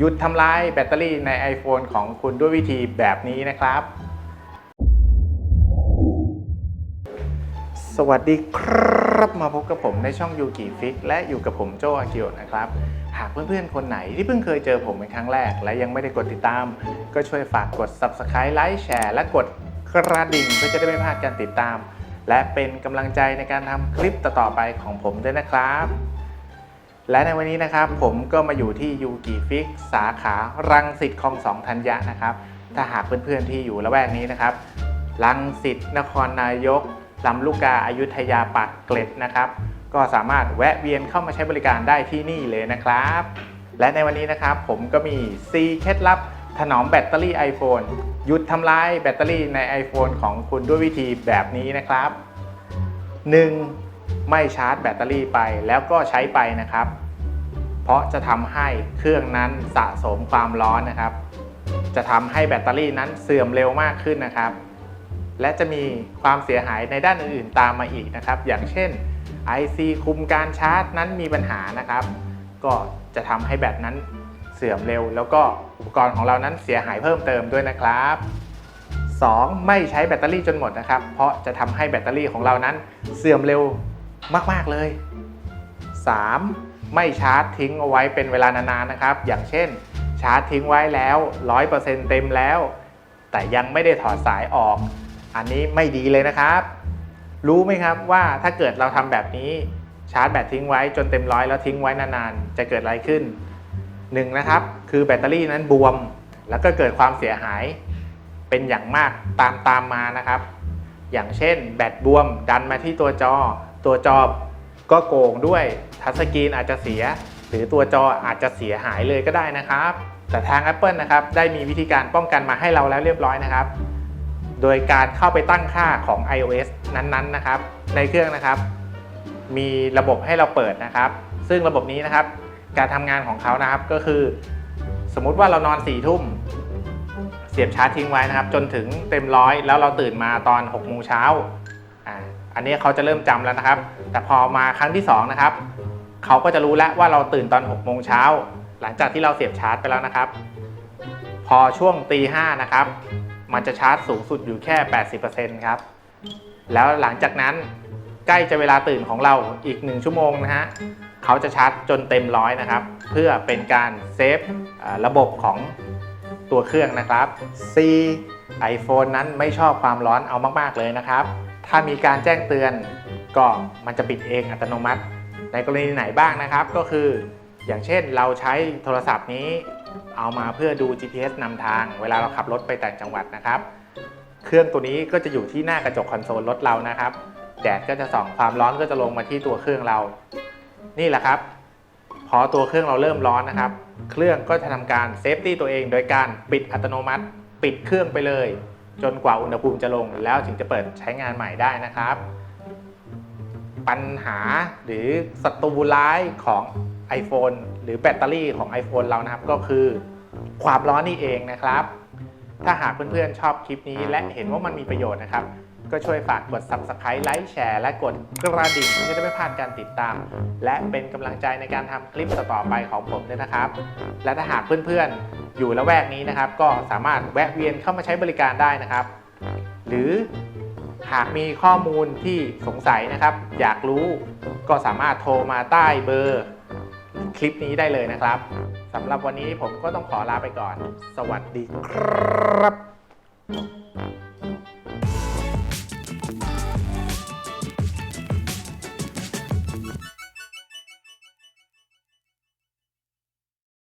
หยุดทำลายแบตเตอรี่ใน iPhone ของคุณด้วยวิธีแบบนี้นะครับ สวัสดีครับมาพบกับผมในช่องยูกิฟิกและอยู่กับผมโจอากิโอนะครับ หากเพื่อนๆ คนไหนที่เพิ่งเคยเจอผมเป็นครั้งแรก และยังไม่ได้กดติดตาม ก็ช่วยฝากกด Subscribe ไลค์แชร์และกดกระดิ่งเพื่อจะได้ไม่พลาดการติดตาม และเป็นกำลังใจในการทำคลิปต่อๆไปของผมด้วยนะครับ และในวันนี้นะครับผมก็มาอยู่ที่ยูกิฟิกสาขารังสิตคลองสองธัญญะนะครับ ถ้าหากเพื่อนๆที่อยู่ละแวกนี้นะครับ รังสิตนครนายกลำลูกกาอายุทยาปากเกร็ดนะครับ ก็สามารถแวะเวียนเข้ามาใช้บริการได้ที่นี่เลยนะครับ และในวันนี้นะครับผมก็มี C เคล็ดลับถนอมแบตเตอรี่ iPhone หยุดทำลายแบตเตอรี่ใน iPhone ของคุณด้วยวิธีแบบนี้นะครับ 1. ไม่ชาร์จแบตเตอรี่ไปแล้วก็ใช้ไปนะครับ เพราะจะทำให้เครื่องนั้นสะสมความร้อนนะครับ จะทำให้แบตเตอรี่นั้นเสื่อมเร็วมากขึ้นนะครับ และจะมีความเสียหายในด้านอื่นๆตามมาอีกนะครับ อย่างเช่น IC คุมการชาร์จนั้นมีปัญหานะครับ ก็จะทำให้แบตนั้นเสื่อมเร็ว แล้วก็อุปกรณ์ของเรานั้นเสียหายเพิ่มเติมด้วยนะครับ 2. ไม่ใช้แบตเตอรี่จนหมดนะครับ เพราะจะทำให้แบตเตอรี่ของเรานั้นเสื่อมเร็ว มาก ๆ เลย 3. ไม่ชาร์จทิ้งเอาไว้เป็นเวลานานๆนะครับ อย่างเช่น ชาร์จทิ้งไว้แล้ว 100%เต็มแล้ว แต่ยังไม่ได้ถอดสายออก อันนี้ไม่ดีเลยนะครับ รู้ไหมครับว่าถ้าเกิดเราทำแบบนี้ชาร์จแบตทิ้งไว้จนเต็มร้อยแล้วทิ้งไว้นานๆ จะเกิดอะไรขึ้น 1. นะครับ คือแบตเตอรี่นั้นบวม แล้วก็เกิดความเสียหาย เป็นอย่างมากตามตามมานะครับ อย่างเช่น แบตบวมดันมาที่ตัวจอ ตัวจอก็โกงด้วยทัชสกรีนอาจจะเสีย หรือตัวจออาจจะเสียหายเลยก็ได้นะครับ แต่ทาง Apple นะครับได้มีวิธีการป้องกันมาให้เราแล้วเรียบร้อยนะครับ โดยการเข้าไปตั้งค่าของ iOS นั้นๆนะครับ ในเครื่องนะครับ มีระบบให้เราเปิดนะครับ ซึ่งระบบนี้นะครับ การทำงานของเขานะครับก็คือ สมมุติว่าเรานอน4ี่ทุ่มเสียบชาร์จทิ้งไว้นะครับ จนถึงเต็มร้อยแล้วเราตื่นมาตอน6กโมงเช้า อันนี้เขาจะเริ่มจำแล้วนะครับ แต่พอมาครั้งที่2นะครับเขาก็จะรู้แล้วว่าเราตื่นตอน6กโมงเช้าหลังจากที่เราเสียบชาร์จไปแล้วนะครับ พอช่วงตีห้านะครับ มันจะชาร์จสูงสุดอยู่แค่ 80%ครับ แล้วหลังจากนั้นใกล้จะเวลาตื่นของเราอีก 1 ชั่วโมงนะฮะเขาจะชาร์จจนเต็มร้อยนะครับ เพื่อเป็นการเซฟระบบของตัวเครื่องนะครับ C iPhone นั้นไม่ชอบความร้อนเอามาก ๆ เลยนะครับ ถ้ามีการแจ้งเตือนก็มันจะปิดเองอัตโนมัติ ในกรณีไหนบ้างนะครับ ก็คืออย่างเช่นเราใช้โทรศัพท์นี้ เอามาเพื่อดู GPS นำทาง เวลาเราขับรถไปต่างจังหวัดนะครับ เครื่องตัวนี้ก็จะอยู่ที่หน้ากระจกคอนโซลรถเรานะครับ แดดก็จะส่องความร้อนก็จะลงมาที่ตัวเครื่องเรา นี่แหละครับ พอตัวเครื่องเราเริ่มร้อนนะครับ เครื่องก็จะทำการเซฟตี้ตัวเองโดยการปิดอัตโนมัติ ปิดเครื่องไปเลย จนกว่าอุณหภูมิจะลงแล้วถึงจะเปิดใช้งานใหม่ได้นะครับ ปัญหาหรือศัตรูร้ายของ iPhone หรือแบตเตอรี่ของ iPhone เรานะครับก็คือความร้อนนี่เองนะครับ ถ้าหากเพื่อนๆชอบคลิปนี้และเห็นว่ามันมีประโยชน์นะครับ ก็ช่วยฝากกด Subscribe ไลค์แชร์และกดกระดิ่งเพื่อจะได้ไม่พลาดการติดตาม และเป็นกำลังใจในการทำคลิปต่อๆไปของผมด้วยนะครับ และถ้าหากเพื่อนๆอยู่ละแวกนี้นะครับ ก็สามารถแวะเวียนเข้ามาใช้บริการได้นะครับ หรือหากมีข้อมูลที่สงสัยนะครับ อยากรู้ก็สามารถโทรมาใต้เบอร์ คลิปนี้ได้เลยนะครับสำหรับวันนี้ผมก็ต้องขอลาไปก่อน สวัสดีครับ